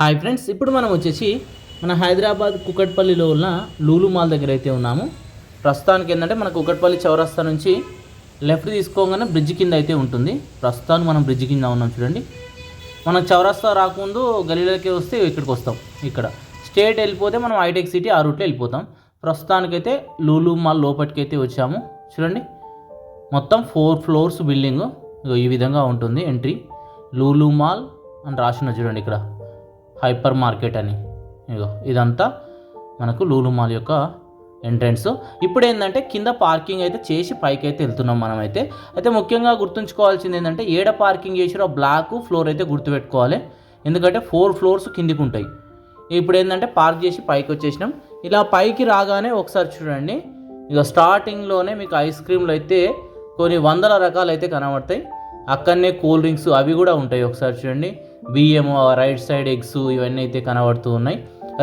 Hi friends ఇప్పుడు మనం వచ్చేసి మన హైదరాబాద్ కుకట్పల్లిలో ఉన్న లూలు మాల్ దగ్గర అయితే ఉన్నాము. ప్రస్తుతానికి ఏంటంటే మన కుకట్పల్లి చౌరస్తా నుంచి లెఫ్ట్ తీసుకోగానే బ్రిడ్జ్ కింద అయితే ఉంటుంది. ప్రస్తుతానికి మనం బ్రిడ్జ్ కింద ఉన్నాం చూడండి. మనం చౌరస్తా రాకముందు గలీలకి వస్తే ఇక్కడికి వస్తాం. ఇక్కడ స్టేట్ వెళ్ళిపోతే మనం హైటెక్ సిటీ ఆ రూట్లో వెళ్ళిపోతాం. ప్రస్తుతానికైతే లూలు మాల్ లోపలికి అయితే వచ్చాము. చూడండి. మొత్తం ఫోర్ ఫ్లోర్స్ బిల్డింగ్. ఈ విధంగా ఉంటుంది ఎంట్రీ. లూలు మాల్ అని రాసిన చూడండి ఇక్కడ. హైపర్ మార్కెట్ అని. ఇగో ఇదంతా మనకు లూలు మాల్ యొక్క ఎంట్రన్స్. ఇప్పుడు ఏంటంటే కింద పార్కింగ్ అయితే చేసి పైకి అయితే వెళ్తున్నాం మనం అయితే అయితే ముఖ్యంగా గుర్తుంచుకోవాల్సింది ఏంటంటే ఏడ పార్కింగ్ చేసిరో బ్లాక్ ఫ్లోర్ అయితే గుర్తుపెట్టుకోవాలి. ఎందుకంటే ఫోర్ ఫ్లోర్స్ కిందికి ఉంటాయి ఇప్పుడు ఏంటంటే పార్క్ చేసి పైకి వచ్చేసినాం ఇలా పైకి రాగానే ఒకసారి చూడండి. ఇక స్టార్టింగ్లోనే మీకు ఐస్ క్రీమ్లు అయితే కొన్ని వందల రకాలు అయితే కనబడతాయి. అక్కడనే కూల్ డ్రింక్స్ అవి కూడా ఉంటాయి ఒకసారి చూడండి. బియ్యము రైట్ సైడ్ ఎగ్స్ ఇవన్నీ అయితే కనబడుతూ ఉన్నాయి.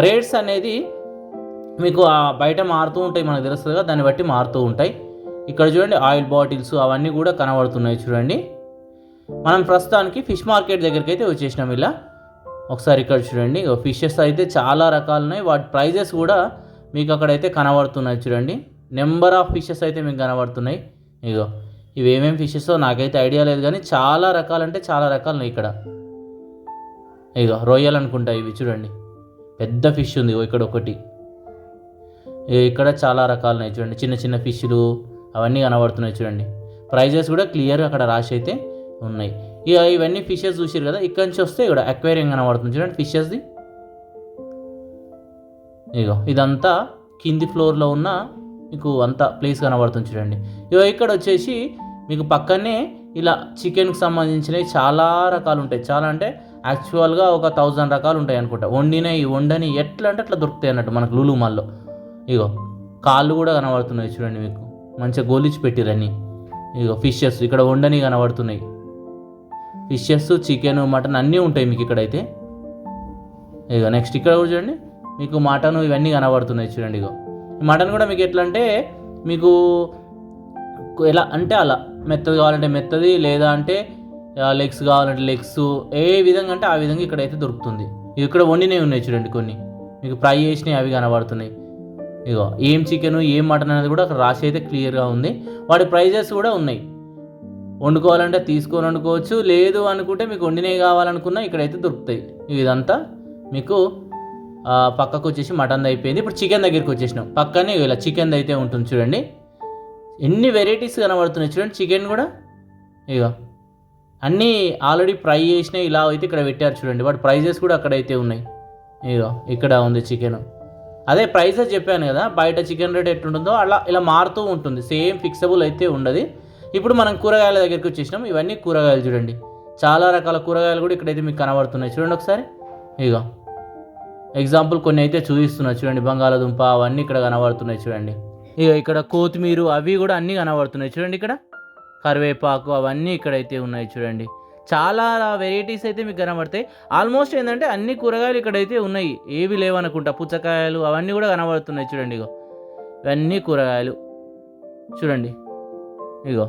రేట్స్ అనేది మీకు ఆ బయట మారుతూ ఉంటాయి మనకు తెలుస్తుంది కదా దాన్ని బట్టి మారుతూ ఉంటాయి. ఇక్కడ చూడండి ఆయిల్ బాటిల్స్ అవన్నీ కూడా కనబడుతున్నాయి చూడండి. మనం ప్రస్తుతానికి ఫిష్ మార్కెట్ దగ్గరికి అయితే వచ్చేసినాం ఇలా. ఒకసారి ఇక్కడ చూడండి ఫిషెస్ అయితే చాలా రకాలు ఉన్నాయి వాటి ప్రైజెస్ కూడా మీకు అక్కడైతే కనబడుతున్నాయి చూడండి. నెంబర్ ఆఫ్ ఫిషెస్ అయితే మీకు కనబడుతున్నాయి. ఇగో ఇవి ఏమేమి ఫిషెస్ నాకైతే ఐడియా లేదు కానీ చాలా రకాలంటే చాలా రకాలు ఉన్నాయి ఇక్కడ. ఇగో రొయ్యలు అనుకుంటా ఇవి చూడండి. పెద్ద ఫిష్ ఉంది ఇగో ఇక్కడ ఒకటి. ఇక్కడ చాలా రకాలు ఉన్నాయి చూడండి. చిన్న చిన్న ఫిష్లు అవన్నీ కనబడుతున్నాయి చూడండి. ప్రైజెస్ కూడా క్లియర్ అక్కడ రాసి అయితే ఉన్నాయి. ఇక ఇవన్నీ ఫిషెస్ చూసారు కదా ఇక్కడ నుంచి వస్తే ఇక్కడ అక్వేరియం కనబడుతుంది చూడండి ఫిషెస్ది ఇగో ఇదంతా కింది ఫ్లోర్లో ఉన్న మీకు అంతా ప్లేస్ కనబడుతుంది చూడండి. ఇగో ఇక్కడ వచ్చేసి మీకు పక్కనే ఇలా చికెన్కి సంబంధించినవి చాలా రకాలు ఉంటాయి. చాలా అంటే యాక్చువల్గా ఒక థౌజండ్ రకాలు ఉంటాయి అనుకుంటా. వండినవి వండని ఎట్లా అంటే అట్లా దొరుకుతాయి అన్నట్టు మనకు లూలు మాల్లో ఇగో కాళ్ళు కూడా కనబడుతున్నాయి చూడండి మీకు. మంచిగా గోలిచి పెట్టిరని ఇగో ఫిషెస్ ఇక్కడ వండని కనబడుతున్నాయి. ఫిషెస్ చికెన్ మటన్ అన్నీ ఉంటాయి మీకు ఇక్కడైతే. ఇగో నెక్స్ట్ ఇక్కడ కూడా చూడండి. మీకు మటన్ ఇవన్నీ కనబడుతున్నాయి చూడండి ఇగో. మటన్ కూడా మీకు ఎట్లా అంటే మీకు ఎలా అంటే అలా. మెత్తది కావాలంటే మెత్తది లేదా అంటే లెగ్స్ కావాలంటే లెగ్స్ ఏ విధంగా అంటే ఆ విధంగా ఇక్కడైతే దొరుకుతుంది. ఇక్కడ వండినవి ఉన్నాయి చూడండి కొన్ని. మీకు ఫ్రై చేసినవి అవి కనబడుతున్నాయి. ఇగో ఏం చికెన్ ఏం మటన్ అనేది కూడా అక్కడ రాసి అయితే క్లియర్గా ఉంది. వాటి ప్రైజెస్ కూడా ఉన్నాయి. వండుకోవాలంటే తీసుకొని వండుకోవచ్చు. లేదు అనుకుంటే మీకు వండినవి కావాలనుకున్నా ఇక్కడైతే దొరుకుతాయి. ఇదంతా మీకు పక్కకు వచ్చేసి మటన్ అయిపోయింది. ఇప్పుడు చికెన్ దగ్గరికి వచ్చేసినాం. పక్కనే ఇలా చికెన్ అయితే ఉంటుంది చూడండి. ఎన్ని వెరైటీస్ కనబడుతున్నాయి చూడండి. చికెన్ కూడా ఇగో. అన్నీ ఆల్రెడీ ఫ్రై చేసినవి ఇలా అయితే ఇక్కడ పెట్టారు చూడండి. వాటి ప్రైజెస్ కూడా అక్కడైతే ఉన్నాయి. ఇగో ఇక్కడ ఉంది చికెన్ అదే ప్రైజెస్ చెప్పాను కదా బయట చికెన్ రేట్ ఎట్లుంటుందో అలా ఇలా మారుతూ ఉంటుంది. సేమ్ ఫిక్సబుల్ అయితే ఉండదు. ఇప్పుడు మనం కూరగాయల దగ్గరికి వచ్చేసినాం. ఇవన్నీ కూరగాయలు చూడండి. చాలా రకాల కూరగాయలు కూడా ఇక్కడైతే మీకు కనబడుతున్నాయి. చూడండి ఒకసారి. ఇగో ఎగ్జాంపుల్ కొన్ని అయితే చూపిస్తున్నాయి చూడండి. బంగాళాదుంప అవన్నీ ఇక్కడ కనబడుతున్నాయి చూడండి. ఇక ఇక్కడ కొత్తిమీర అవి కూడా అన్నీ కనబడుతున్నాయి. చూడండి ఇక్కడ. కరివేపాకు అవన్నీ ఇక్కడైతే ఉన్నాయి చూడండి. చాలా వెరైటీస్ అయితే మీకు కనబడతాయి. ఆల్మోస్ట్ ఏంటంటే అన్ని కూరగాయలు ఇక్కడైతే ఉన్నాయి. ఏవి లేవనుకుంటా. పుచ్చకాయలు అవన్నీ కూడా కనబడుతున్నాయి చూడండి ఇగో. ఇవన్నీ కూరగాయలు. చూడండి. ఇగో.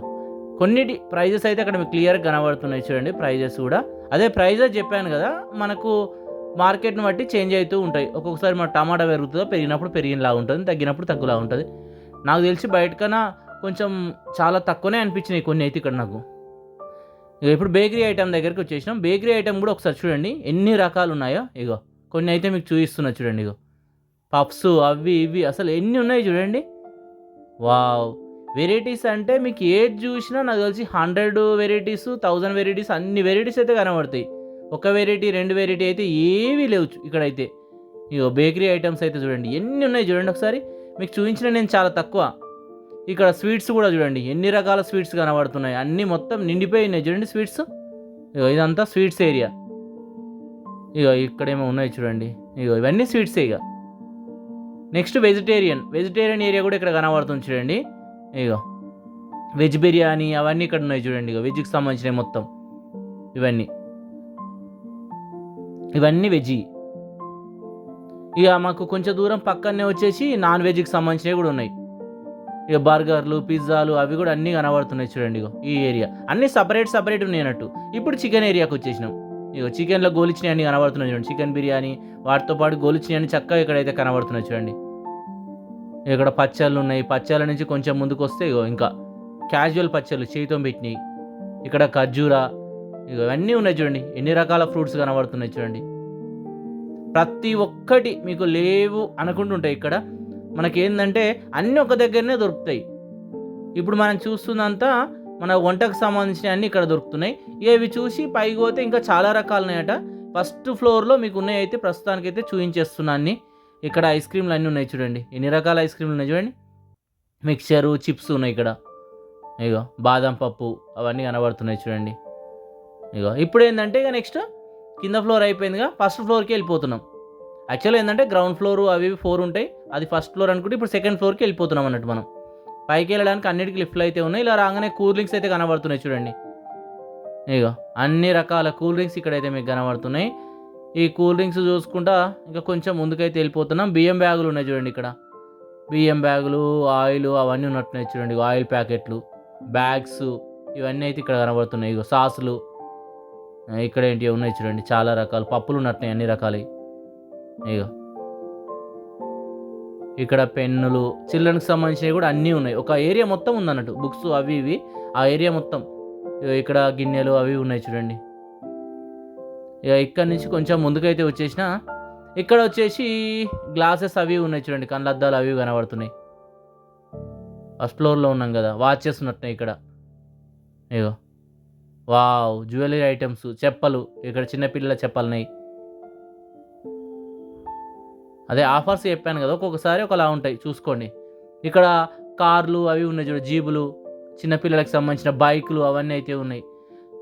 కొన్నిటి ప్రైజెస్ అయితే అక్కడ మీకు క్లియర్గా కనబడుతున్నాయి చూడండి. ప్రైజెస్ కూడా. అదే ప్రైజెస్ చెప్పాను కదా. మనకు మార్కెట్ని బట్టి చేంజ్ అవుతూ ఉంటాయి. ఒక్కొక్కసారి మన టమాటా పెరుగుతుందో? పెరిగినప్పుడు పెరిగినలా ఉంటుంది. తగ్గినప్పుడు తగ్గులా ఉంటుంది. నాకు తెలిసి బయటకన్నా కొంచెం చాలా తక్కువనే అనిపించినాయి కొన్ని అయితే ఇక్కడ నాకు. ఇప్పుడు బేకరీ ఐటెం దగ్గరికి వచ్చేసినాం. బేకరీ ఐటెం కూడా ఒకసారి చూడండి. ఎన్ని రకాలు ఉన్నాయో. ఇగో కొన్ని అయితే మీకు చూపిస్తున్నా చూడండి ఇగో. పప్స్ అవి ఇవి అసలు ఎన్ని ఉన్నాయి చూడండి. వావ్. వెరైటీస్ అంటే మీకు ఏది చూసినా నాకు తెలిసి హండ్రెడ్ వెరైటీస్ థౌజండ్ వెరైటీస్ అన్ని వెరైటీస్ అయితే కనబడతాయి. ఒక వెరైటీ రెండు వెరైటీ అయితే ఏవీ లేవు ఇక్కడైతే. ఇగో బేకరీ ఐటమ్స్ అయితే చూడండి. ఎన్ని ఉన్నాయి చూడండి ఒకసారి. మీకు చూపించిన నేను చాలా తక్కువ. ఇక్కడ స్వీట్స్ కూడా చూడండి. ఎన్ని రకాల స్వీట్స్ కనబడుతున్నాయి. అన్నీ మొత్తం నిండిపోయినాయి. చూడండి స్వీట్స్. ఇగో ఇదంతా స్వీట్స్ ఏరియా. ఇగో ఇక్కడేమో ఉన్నాయి చూడండి. ఇగో ఇవన్నీ స్వీట్సే ఇక నెక్స్ట్ వెజిటేరియన్. వెజిటేరియన్ ఏరియా కూడా ఇక్కడ కనబడుతుంది చూడండి. ఇగో వెజ్ బిర్యానీ అవన్నీ ఇక్కడ ఉన్నాయి చూడండి. ఇక వెజ్కి సంబంధించినవి మొత్తం. ఇవన్నీ. ఇవన్నీ వెజ్ ఇక మాకు కొంచెం దూరం పక్కనే వచ్చేసి నాన్ వెజ్కి సంబంధించినవి కూడా ఉన్నాయి. ఇక బర్గర్లు పిజ్జాలు అవి కూడా అన్నీ కనబడుతున్నాయి చూడండి ఇగో ఈ ఏరియా. అన్నీ సపరేట్ సపరేట్ ఉన్నాయి అన్నట్టు ఇప్పుడు చికెన్ ఏరియాకి వచ్చేసినాం. ఇగో చికెన్లో గోలిచ్చినాయి అన్ని కనబడుతున్నాయి చూడండి. చికెన్ బిర్యానీ వాటితో పాటు గోలిచ్చినాయి అన్ని చక్కగా ఇక్కడైతే కనబడుతున్నాయి చూడండి. ఇక్కడ పచ్చళ్ళు ఉన్నాయి. పచ్చళ్ళ నుంచి కొంచెం ముందుకు వస్తే ఇగో ఇంకా క్యాజువల్ పచ్చళ్ళు చేతితో పెట్టినాయి. ఇక్కడ ఖర్జూరా ఇగో ఇవన్నీ ఉన్నాయి చూడండి. ఎన్ని రకాల ఫ్రూట్స్ కనబడుతున్నాయి చూడండి. ప్రతి ఒక్కటి మీకు లేవు అనుకుంటుంటాయి ఇక్కడ. మనకి ఏంటంటే అన్నీ ఒక దగ్గరనే దొరుకుతాయి. ఇప్పుడు మనం చూస్తున్నంతా మన వంటకు సంబంధించిన అన్నీ ఇక్కడ దొరుకుతున్నాయి. ఇవి చూసి పైకి పోతే ఇంకా చాలా రకాలు ఉన్నాయట ఫస్ట్ ఫ్లోర్లో మీకు ఉన్నాయి అయితే ప్రస్తుతానికి అయితే అన్ని ఇక్కడ ఐస్ క్రీమ్లు అన్నీ ఉన్నాయి చూడండి. ఎన్ని రకాల ఐస్ క్రీమ్లు ఉన్నాయి చూడండి. మిక్చరు చిప్స్ ఉన్నాయి ఇక్కడ. ఇగో బాదం పప్పు అవన్నీ కనబడుతున్నాయి చూడండి. ఇగో ఇప్పుడు ఏంటంటే ఇక నెక్స్ట్ కింద ఫ్లోర్ అయిపోయిందిగా. ఫస్ట్ ఫ్లోర్కి వెళ్ళిపోతున్నాం. యాక్చువల్గా ఏంటంటే గ్రౌండ్ ఫ్లోర్ అవి ఫోర్ ఉంటాయి. అది ఫస్ట్ ఫ్లోర్ అనుకుంటే ఇప్పుడు సెకండ్ ఫ్లోర్కి వెళ్ళిపోతున్నాం అన్నట్టు మనం. పైకి వెళ్ళడానికి అన్నిటికీ లిఫ్ట్లు అయితే ఉన్నాయి. ఇలా రాగానే కూల్ డ్రింక్స్ అయితే కనబడుతున్నాయి చూడండి. ఇగో అన్ని రకాల కూల్ డ్రింక్స్ ఇక్కడైతే మీకు కనబడుతున్నాయి. ఈ కూల్ డ్రింక్స్ చూసుకుంటా ఇంకా కొంచెం ముందుకైతే వెళ్ళిపోతున్నాం. బియ్యం బ్యాగులు ఉన్నాయి చూడండి ఇక్కడ. బియ్యం బ్యాగులు ఆయిల్ అవన్నీ ఉన్నట్టున్నాయి చూడండి. ఆయిల్ ప్యాకెట్లు బ్యాగ్స్ ఇవన్నీ అయితే ఇక్కడ కనబడుతున్నాయి. ఇగో సాసులు ఇక్కడ ఏంటి ఉన్నాయి చూడండి. చాలా రకాలు పప్పులు ఉన్నట్టున్నాయి అన్ని రకాలు. ఇగో. ఇక్కడ పెన్నులు చిల్డ్రన్కి సంబంధించినవి కూడా అన్నీ ఉన్నాయి. ఒక ఏరియా మొత్తం ఉందన్నట్టు. బుక్స్ అవి ఇవి ఆ ఏరియా మొత్తం. ఇక్కడ గిన్నెలు అవి ఉన్నాయి చూడండి. ఇక ఇక్కడ నుంచి కొంచెం ముందుకైతే వచ్చేసిన ఇక్కడ వచ్చేసి గ్లాసెస్ అవి ఉన్నాయి చూడండి. కళ్ళద్దాలు అవి కనబడుతున్నాయి. ఫస్ట్ ఫ్లోర్లో ఉన్నాం కదా వాచెస్ ఉన్నట్టున్నాయి ఇక్కడ. ఇగో. వావ్ జ్యువెలరీ ఐటమ్స్ చెప్పలు. ఇక్కడ చిన్నపిల్లల చెప్పలున్నాయి అదే ఆఫర్స్ చెప్పాను కదా ఒక్కొక్కసారి ఒకలా ఉంటాయి చూసుకోండి. ఇక్కడ కార్లు అవి ఉన్నాయి చూడండి జీబులు చిన్నపిల్లలకు సంబంధించిన బైకులు అవన్నీ అయితే ఉన్నాయి.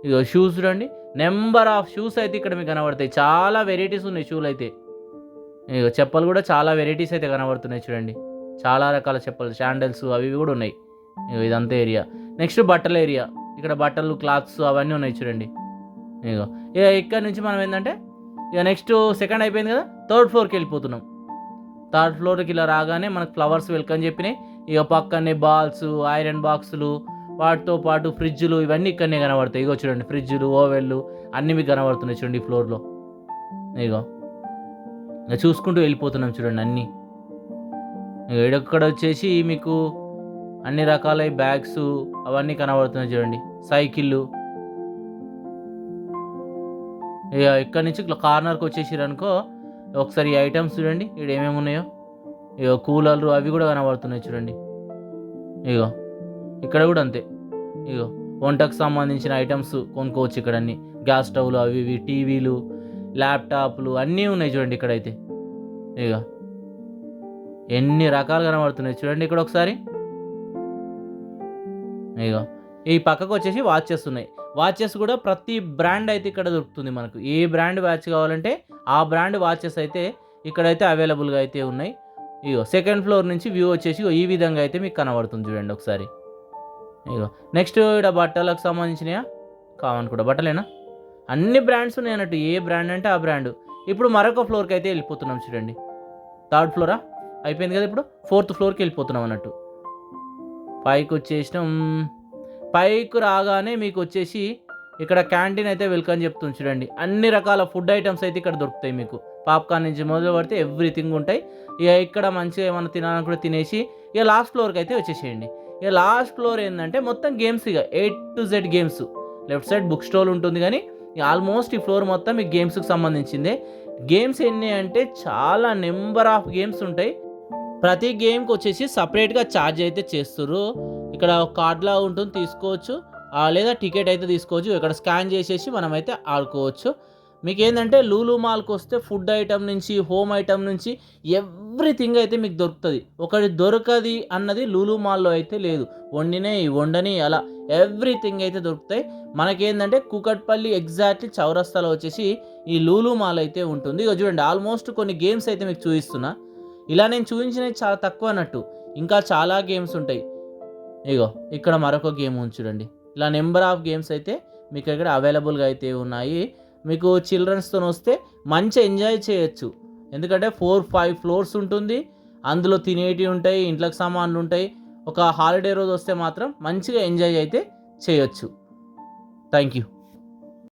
ఇగో షూస్ చూడండి నెంబర్ ఆఫ్ షూస్ అయితే ఇక్కడ మీకు కనబడతాయి. చాలా వెరైటీస్ ఉన్నాయి షూలు అయితే. ఇగో చెప్పలు కూడా చాలా వెరైటీస్ అయితే కనబడుతున్నాయి చూడండి. చాలా రకాల చెప్పలు శాండల్స్ అవి కూడా ఉన్నాయి. ఇగో ఇదంతా ఏరియా నెక్స్ట్ బట్టల ఏరియా ఇక్కడ బట్టలు క్లాత్స్ అవన్నీ ఉన్నాయి చూడండి. ఇగో. ఇక ఇక్కడ నుంచి మనం ఏంటంటే ఇక నెక్స్ట్ సెకండ్ అయిపోయింది కదా థర్డ్ ఫ్లోర్కి వెళ్ళిపోతున్నాం. థర్డ్ ఫ్లోర్కి ఇలా రాగానే మనకు ఫ్లవర్స్ వెల్కమ్ చెప్పినాయి. ఇక పక్కనే బాల్స్ ఐరన్ బాక్సులు వాటితో పాటు ఫ్రిడ్జ్లు ఇవన్నీ ఇక్కడనే కనబడతాయి. ఇగో చూడండి ఫ్రిడ్జ్లు ఓవెన్లు అన్నీ మీకు కనబడుతున్నాయి చూడండి ఈ ఫ్లోర్లో. ఇగో. ఇక చూసుకుంటూ వెళ్ళిపోతున్నాం చూడండి అన్నీ. ఇక్కడ వచ్చేసి మీకు అన్ని రకాల బ్యాగ్స్ అవన్నీ కనబడుతున్నాయి చూడండి. సైకిళ్ళు. ఇక ఇక్కడ నుంచి ఇట్లా కార్నర్కి వచ్చేసారు అనుకో ఒకసారి ఈ ఐటమ్స్ చూడండి. ఇక్కడ ఏమేమి ఉన్నాయో. ఇగో కూలర్లు అవి కూడా కనబడుతున్నాయి చూడండి. ఇగో ఇక్కడ కూడా అంతే. ఇగో వంటకు సంబంధించిన ఐటమ్స్ కొనుక్కోవచ్చు ఇక్కడ అన్ని గ్యాస్ స్టవ్లు అవి ఇవి టీవీలు ల్యాప్టాప్లు అన్నీ ఉన్నాయి చూడండి ఇక్కడైతే. ఇక ఎన్ని రకాలు కనబడుతున్నాయి చూడండి ఇక్కడ ఒకసారి. ఇగో ఈ పక్కకు వచ్చేసి వాచెస్ ఉన్నాయి. వాచెస్ కూడా ప్రతి బ్రాండ్ అయితే ఇక్కడ దొరుకుతుంది మనకు. ఏ బ్రాండ్ వాచ్ కావాలంటే ఆ బ్రాండ్ వాచెస్ అయితే ఇక్కడైతే అవైలబుల్గా అయితే ఉన్నాయి. ఇగో సెకండ్ ఫ్లోర్ నుంచి వ్యూ వచ్చేసి ఈ విధంగా అయితే మీకు కనబడుతుంది చూడండి ఒకసారి. ఇగో నెక్స్ట్ ఇక్కడ బట్టలకు సంబంధించినయా? కావని కూడా. బట్టలేనా? అన్ని బ్రాండ్స్ ఉన్నాయి అన్నట్టు. ఏ బ్రాండ్ అంటే ఆ బ్రాండ్. ఇప్పుడు మరొక ఫ్లోర్కి అయితే వెళ్ళిపోతున్నాం చూడండి. థర్డ్ ఫ్లోరా? అయిపోయింది కదా ఇప్పుడు? ఫోర్త్ ఫ్లోర్కి వెళ్ళిపోతున్నాం అన్నట్టు. పైకి వచ్చేసినాం. పైకి రాగానే మీకు వచ్చేసి ఇక్కడ క్యాంటీన్ అయితే వెల్కమ్ చెప్తుంది చూడండి. అన్ని రకాల ఫుడ్ ఐటమ్స్ అయితే ఇక్కడ దొరుకుతాయి మీకు. పాప్కార్న్ నుంచి మొదలు పడితే ఎవ్రీథింగ్ ఉంటాయి. ఇక ఇక్కడ మంచిగా ఏమైనా తినాలనుకుంటే తినేసి ఇక లాస్ట్ ఫ్లోర్కి అయితే వచ్చేసేయండి. ఇక లాస్ట్ ఫ్లోర్ ఏంటంటే మొత్తం గేమ్స్ ఇక A to Z games. Left side book store ఉంటుంది కానీ ఆల్మోస్ట్ ఈ ఫ్లోర్ మొత్తం ఈ గేమ్స్కి సంబంధించిందే. గేమ్స్ ఎన్ని అంటే చాలా నెంబర్ ఆఫ్ గేమ్స్ ఉంటాయి. ప్రతి గేమ్కి వచ్చేసి సపరేట్గా ఛార్జ్ అయితే చేస్తారు ఇక్కడ కార్డ్లా ఉంటుంది తీసుకోవచ్చు. లేదా టికెట్ అయితే తీసుకోవచ్చు. ఇక్కడ స్కాన్ చేసేసి మనమైతే ఆడుకోవచ్చు. మీకు ఏంటంటే లూలు మాల్కి వస్తే ఫుడ్ ఐటమ్ నుంచి హోమ్ ఐటమ్ నుంచి ఎవ్రీథింగ్ అయితే మీకు దొరుకుతుంది. ఒకటి దొరకది అన్నది లూలు మాల్లో అయితే లేదు. వండినవి వండని అలా ఎవ్రీథింగ్ అయితే దొరుకుతాయి. మనకేంటంటే కుకట్పల్లి ఎగ్జాక్ట్లీ చౌరస్తాలో వచ్చేసి ఈ లూలు మాల్ అయితే ఉంటుంది. ఇక చూడండి ఆల్మోస్ట్ కొన్ని గేమ్స్ అయితే మీకు చూపిస్తున్నా. ఇలా నేను చూపించినవి చాలా తక్కువ అన్నట్టు. ఇంకా చాలా గేమ్స్ ఉంటాయి. ఇగో ఇక్కడ మరొక గేమ్ ఉంది చూడండి. ఇలా నెంబర్ ఆఫ్ గేమ్స్ అయితే మీకు ఇక్కడ అవైలబుల్గా అయితే ఉన్నాయి. మీకు చిల్డ్రన్స్తో వస్తే మంచి ఎంజాయ్ చేయొచ్చు. ఎందుకంటే ఫోర్ ఫైవ్ ఫ్లోర్స్ ఉంటుంది. అందులో తినేటివి ఉంటాయి ఇంట్లోకి సామాన్లు ఉంటాయి. ఒక హాలిడే రోజు వస్తే మాత్రం మంచిగా ఎంజాయ్ అయితే చేయొచ్చు. Thank you